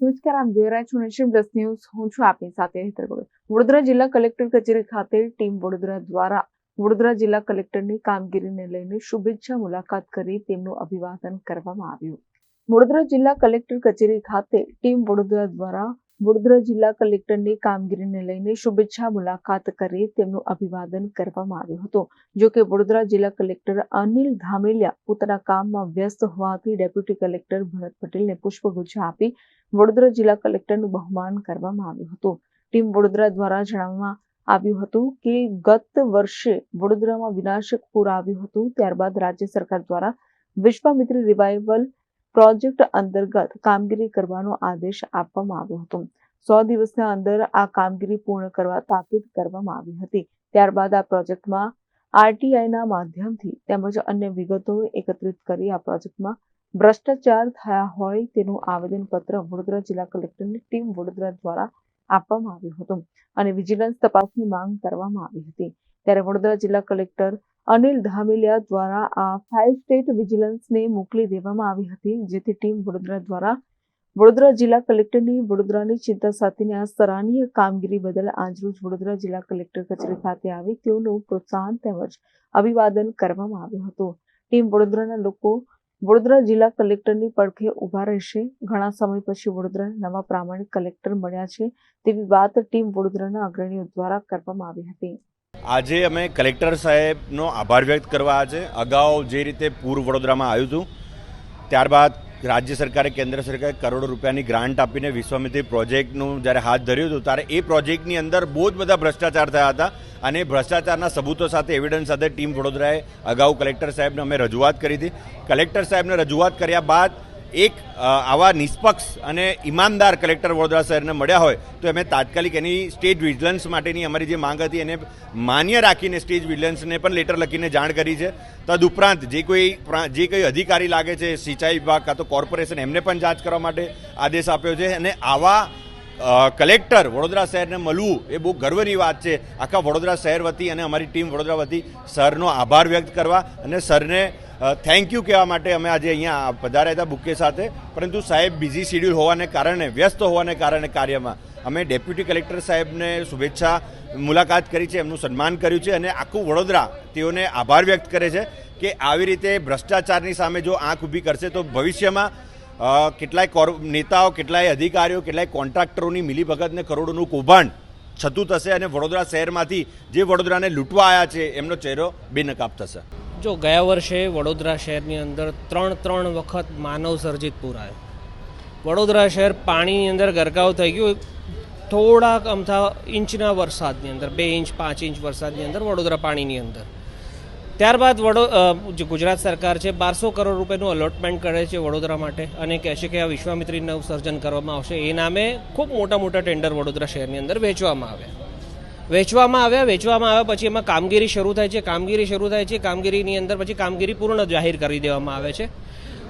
નમસ્કાર, આમ જોઈ રહ્યા પ્લસ ન્યૂઝ. હું છું આપની સાથે હેતર ગોયલ વડોદરા જિલ્લા કલેક્ટર કચેરી ખાતે ટીમ વડોદરા દ્વારા વડોદરા જિલ્લા કલેક્ટરની કામગીરીને લઈને શુભેચ્છા મુલાકાત કરી તેમનું અભિવાદન કરવામાં આવ્યું. વડોદરા જિલ્લા કલેક્ટર કચેરી ખાતે ટીમ વડોદરા દ્વારા વડોદરા જિલ્લા કલેક્ટરની કામગીરીને લઈને શુભેચ્છા મુલાકાત કરી તેમનું અભિવાદન કરવામાં આવ્યું હતું. જો કે વડોદરા જિલ્લા કલેક્ટર અનિલ ધામેલિયા પોતાના કામમાં વ્યસ્ત હોવાથી ડેપ્યુટી કલેક્ટર ભરત પટેલને પુષ્પગુચ્છ આપી વડોદરા જિલ્લા કલેક્ટરનું બહુમાન કરવામાં આવ્યું હતું. ટીમ વડોદરા દ્વારા જણાવવામાં આવ્યું હતું કે ગત વર્ષે વડોદરામાં વિનાશક પૂર આવ્યું હતું. ત્યારબાદ રાજ્ય સરકાર દ્વારા વિશ્વામિત્રી રિવાઇવલ પ્રોજેક્ટ અંતર્ગત કામગીરી કરવાનો આદેશ આપવામાં આવ્યો હતો. સો દિવસના અંદર આ કામગીરી પૂર્ણ કરવા તાકીદ કરવામાં આવી હતી. ત્યારબાદ આ પ્રોજેક્ટમાં આરટીઆઈના માધ્યમથી તેમજ અન્ય વિગતો એકત્રિત કરી આ પ્રોજેક્ટમાં ભ્રષ્ટાચાર થયા હોય તેનું આવેદનપત્ર વડોદરા જિલ્લા કલેક્ટરની ટીમ વડોદરા દ્વારા આપવામાં આવ્યું હતું અને વિજિલન્સ તપાસની માંગ કરવામાં આવી હતી. ત્યારે વડોદરા જિલ્લા કલેક્ટર અનિલ ધામેલિયા દ્વારા આ ફાઇલ સ્ટેટ વિજિલન્સને મોકલી દેવામાં આવી હતી, જેથી ટીમ વડોદરા દ્વારા વડોદરા જિલ્લા કલેક્ટરની વડોદરાની ચિંતા સાથેની આ સરાહનીય કામગીરી બદલ આજરોજ વડોદરા જિલ્લા કલેક્ટર કચેરી ખાતે આવી તેઓનું પ્રોત્સાહન તેમજ અભિવાદન કરવામાં આવ્યું હતું. ટીમ વડોદરાના લોકો વડોદરા જિલ્લા કલેક્ટરની પડખે ઊભા રહેશે. ઘણા સમય પછી વડોદરા નવા પ્રામાણિક કલેક્ટર મળ્યા છે તેવી વાત ટીમ વડોદરાના અગ્રણીઓ દ્વારા કરવામાં આવી હતી. આજે અમે કલેક્ટર સાહેબનો આભાર વ્યક્ત કરવા છે અગાઉ જે રીતે પૂર્વ વડોદરામાં આવ્યું હતું, ત્યારબાદ રાજ્ય સરકારે, કેન્દ્ર સરકારે કરોડો રૂપિયાની ગ્રાન્ટ આપીને વિશ્વામિત્રી પ્રોજેક્ટનું જ્યારે હાથ ધર્યું હતું, ત્યારે એ પ્રોજેક્ટની અંદર બહુ જ બધા ભ્રષ્ટાચાર થયા હતા અને ભ્રષ્ટાચારના સબૂતો સાથે એવિડન્સ સાથે ટીમ વડોદરાએ અગાઉ કલેક્ટર સાહેબને અમે રજૂઆત કરી હતી. કલેક્ટર સાહેબને રજૂઆત કર્યા બાદ એક આવા નિષ્પક્ષ અને ઈમાનદાર કલેક્ટર વડોદરા શહેરને મળ્યા હોય, તો અમે તાત્કાલિક એની સ્ટેટ વિજિલન્સ માટેની અમારી જે માંગ હતી એને માન્ય રાખીને સ્ટેટ વિજિલન્સને પણ લેટર લખીને જાણ કરી છે. તદુપરાંત જે કોઈ જે કોઈ અધિકારી લાગે છે, સિંચાઈ વિભાગ કાં તો કોર્પોરેશન, એમને પણ જાંચ કરવા માટે આદેશ આપ્યો છે અને આવા કલેક્ટર વડોદરા શહેરને મળવું એ બહુ ગર્વની વાત છે. આખા વડોદરા શહેર વતી અને અમારી ટીમ વડોદરા વતી સરનો આભાર વ્યક્ત કરવા અને સરને થેન્ક યુ કહેવા માટે અમે આજે અહીંયા પધાર્યા હતા બુકે સાથે. પરંતુ સાહેબ બિઝી શેડ્યુલ હોવાને કારણે, વ્યસ્ત હોવાને કારણે કાર્યમાં અમે ડેપ્યુટી કલેક્ટર સાહેબને શુભેચ્છા મુલાકાત કરી છે, એમનું સન્માન કર્યું છે અને આખું વડોદરા તેઓને આભાર વ્યક્ત કરે છે કે આવી રીતે ભ્રષ્ટાચારની સામે જો આંખ ઊભી કરશે તો ભવિષ્યમાં કેટલાય કોર, નેતાઓ, કેટલાય અધિકારીઓ, કેટલાય કોન્ટ્રાક્ટરોની મિલીભગતને કરોડોનું કૌભાંડ છતું થશે અને વડોદરા શહેરમાંથી જે વડોદરાને લૂંટવા આવ્યા છે, એમનો ચહેરો બેનકાબ થશે. જો ગયા વર્ષે વડોદરા શહેરની અંદર ત્રણ ત્રણ વખત માનવ સર્જિત પૂર આવ્યો. વડોદરા શહેર પાણીની અંદર ગરકાવ થઈ ગયું થોડાક અમથા ઇંચના વરસાદની અંદર, બે ઇંચ, પાંચ ઇંચ વરસાદની અંદર વડોદરા પાણીની અંદર. ત્યારબાદ વડો જે ગુજરાત સરકાર છે, બારસો કરોડ રૂપિયાનું અલોટમેન્ટ કરે છે વડોદરા માટે અને કહે છે કે આ વિશ્વામિત્રી સર્જન કરવામાં આવશે. એ નામે ખૂબ મોટા મોટા ટેન્ડર વડોદરા શહેરની અંદર વેચવામાં આવ્યા. વેચવામાં આવ્યા વેચવામાં આવ્યા પછી એમાં કામગીરી શરૂ થાય છે, કામગીરી શરૂ થાય છે, કામગીરીની અંદર પછી કામગીરી પૂર્ણ જાહેર કરી દેવામાં આવે છે.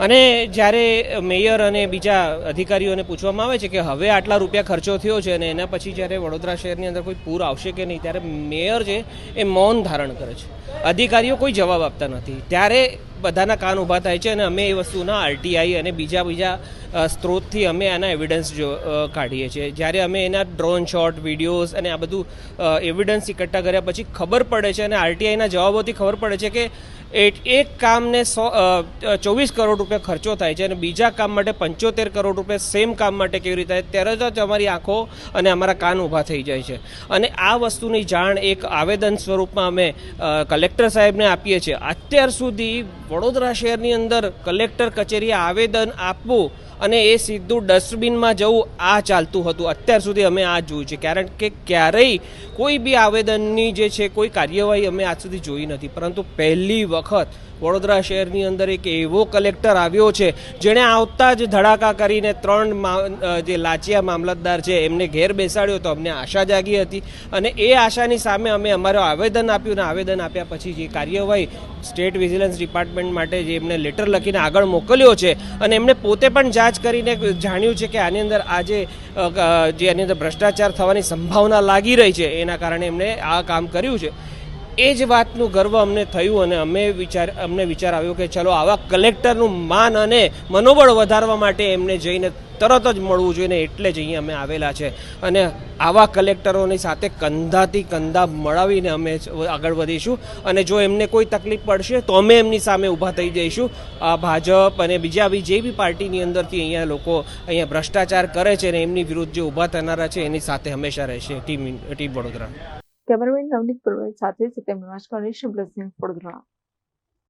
અને જ્યારે મેયર અને બીજા અધિકારીઓને પૂછવામાં આવે છે કે હવે આટલા રૂપિયા ખર્ચો થયો છે અને એના પછી જ્યારે વડોદરા શહેરની અંદર કોઈ પૂર આવશે કે નહીં, ત્યારે મેયર છે એ મૌન ધારણ કરે છે. અધિકારીઓ કોઈ જવાબ આપતા નથી. ત્યારે બધાના કાન ઊભા થાય છે અને અમે એ વસ્તુના આરટીઆઈ અને બીજા બીજા સ્ત્રોતથી અમે આના એવિડન્સ જો કાઢીએ છીએ. જ્યારે અમે એના ડ્રોન શોટ વિડીયોઝ અને આ બધું એવિડન્સ એકઠા કર્યા પછી ખબર પડે છે અને આરટીઆઈના જવાબોથી ખબર પડે છે કે એક કામને સો ચોવીસ કરોડ રૂપિયા ખર્ચો થાય છે અને બીજા કામ માટે પંચોતેર કરોડ રૂપિયા સેમ કામ માટે કેવી રીતે ત્યારે જ અમારી આંખો અને અમારા કાન ઊભા થઈ જાય છે. અને આ વસ્તુની જાણ એક આવેદન સ્વરૂપમાં અમે કલેક્ટર સાહેબને આપીએ છીએ. અત્યાર સુધી વડોદરા શહેરની અંદર કલેક્ટર કચેરીએ આવેદન આપવું અને એ સીધું ડસ્ટબિનમાં જવું આ ચાલતું હતું. અત્યાર સુધી અમે આ જોયું છે. કારણ કે ક્યારેય કોઈ બી આવેદનની જે છે, કોઈ કાર્યવાહી અમે આજ સુધી જોઈ નથી. પરંતુ પહેલી વખત વડોદરા શહેરની અંદર એક એવો કલેક્ટર આવ્યો છે, જેણે આવતા જ ધડાકા કરીને ત્રણ જે લાચિયા મામલતદાર છે, એમને ઘેર બેસાડ્યો તો અમને આશા જાગી હતી. અને એ આશાની સામે અમે અમારું આવેદન આપ્યું અને આવેદન આપ્યા પછી જે કાર્યવાહી સ્ટેટ વિજિલન્સ ડિપાર્ટમેન્ટ માટે જે એમને લેટર લખીને આગળ મોકલ્યો છે અને એમને પોતે પણ જાંચ કરીને જાણ્યું છે કે આની અંદર આજે જે આની અંદર ભ્રષ્ટાચાર થવાની સંભાવના લાગી રહી છે, એના કારણે એમણે આ કામ કર્યું છે. એ જ વાતનું ગર્વ અમને થયું અને અમે વિચાર, અમને વિચાર આવ્યો કે ચલો આવા કલેક્ટરનું માન અને મનોબળ વધારવા માટે એમને જઈને તરત જ મળવું જોઈએ ને એટલે જ અહીંયા અમે આવેલા છે. અને આવા કલેક્ટરોની સાથે કંધાથી કંધા મળાવીને અમે આગળ વધીશું. અને જો એમને કોઈ તકલીફ પડશે તો અમે એમની સામે ઊભા થઈ જઈશું. ભાજપ અને બીજા બી જે બી પાર્ટીની અંદરથી અહીંયા લોકો અહીંયા ભ્રષ્ટાચાર કરે છે ને એમની વિરુદ્ધ જે ઊભા થનારા છે એની સાથે હંમેશા રહેશે. Team team Vadodara. Cameraman Navneet Purohit સાથે સત્યમ નિવાસ નેશન પ્લસ વડોદરા.